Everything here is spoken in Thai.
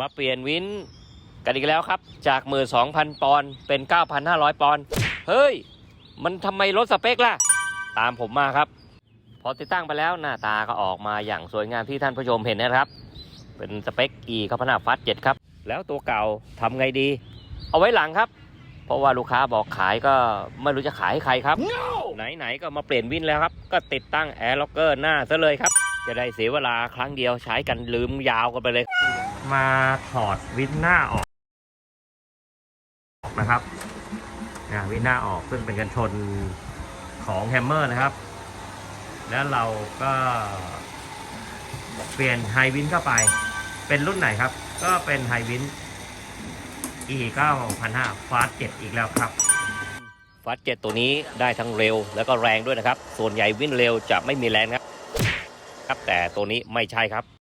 มาเปลี่ยนวินกันอีกแล้วครับ จากมือ2,000ปอนด์เป็น 9,500 ปอนด์เฮ้ย มันทำไมลดสเปคล่ะ ตามผมมาครับ พอติดตั้งไปแล้วหน้าตาก็ออกมาอย่างสวยงามที่ท่านผู้ชมเห็นนะครับ เป็นสเปค E ข้าพนาฟัส7ครับ แล้วตัวเก่าทำไงดี เอาไว้หลังครับ เพราะว่าลูกค้าบอกขายก็ไม่รู้จะขายให้ใครครับไหนๆก็มาเปลี่ยนวินแล้วครับ ก็ติดตั้งแอร์ล็อกเกอร์หน้าซะเลยครับ จะได้เสียเวลาครั้งเดียวใช้กันลืมยาวกันไปเลย มาถอดวินหน้าออกนะครับนะวินหน้าออกซึ่งเป็นกันชนของแฮมเมอร์นะครับ แล้วเราก็เปลี่ยนไฮวินเข้าไป เป็นรุ่นไหนครับ ก็เป็นไฮวิน E 9005ฟาส7อีกแล้วครับฟาส7ตัวนี้ได้ทั้งเร็วแล้วก็แรงด้วยนะครับ ส่วนใหญ่วิ่งเร็วจะไม่มีแรงครับ ครับ แต่ตัวนี้ไม่ใช่ครับ